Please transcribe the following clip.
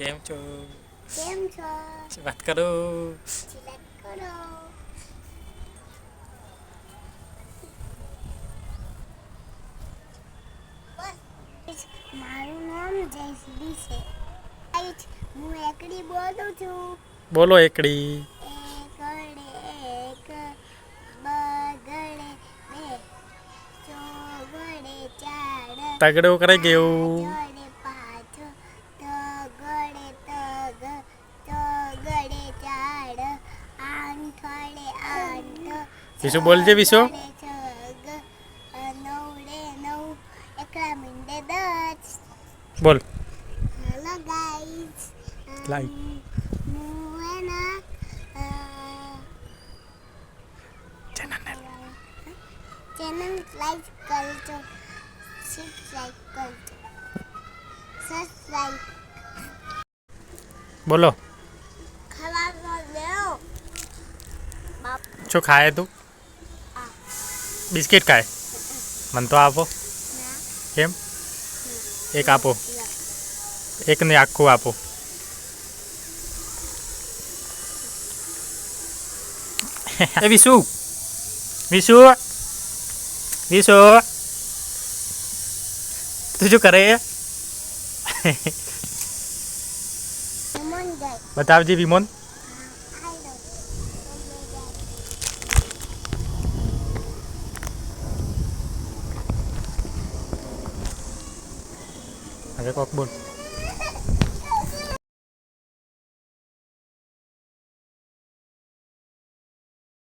કેમ છો કેમ છો વાત કરો વાત કરો મારું નામ જયશ્રી છે હું એકડી બોલું છું બોલો એકડી એકડે એક બગડે બે ચોગડે ચાર તગડો કરાઈ ગયું વિશુ બોલજે વિશુ. બોલ. Hello guys Like. હું એના ચેનલને ચેનલ લાઈક કરજો સબસ્ક્રાઈબ કરજો સબસ્ક્રાઈબ બોલો. ખાવાનો દેવો બાપ. શું ખાય તું? બિસ્કિટ ખાય. મને તો આપો. ના. કેમ? એક આપો. એકને આખું આપો. એ વિશુ. વિશુ. વિશુ. તું શું કરે? બતાવજી વિમોન. แล้ก็บน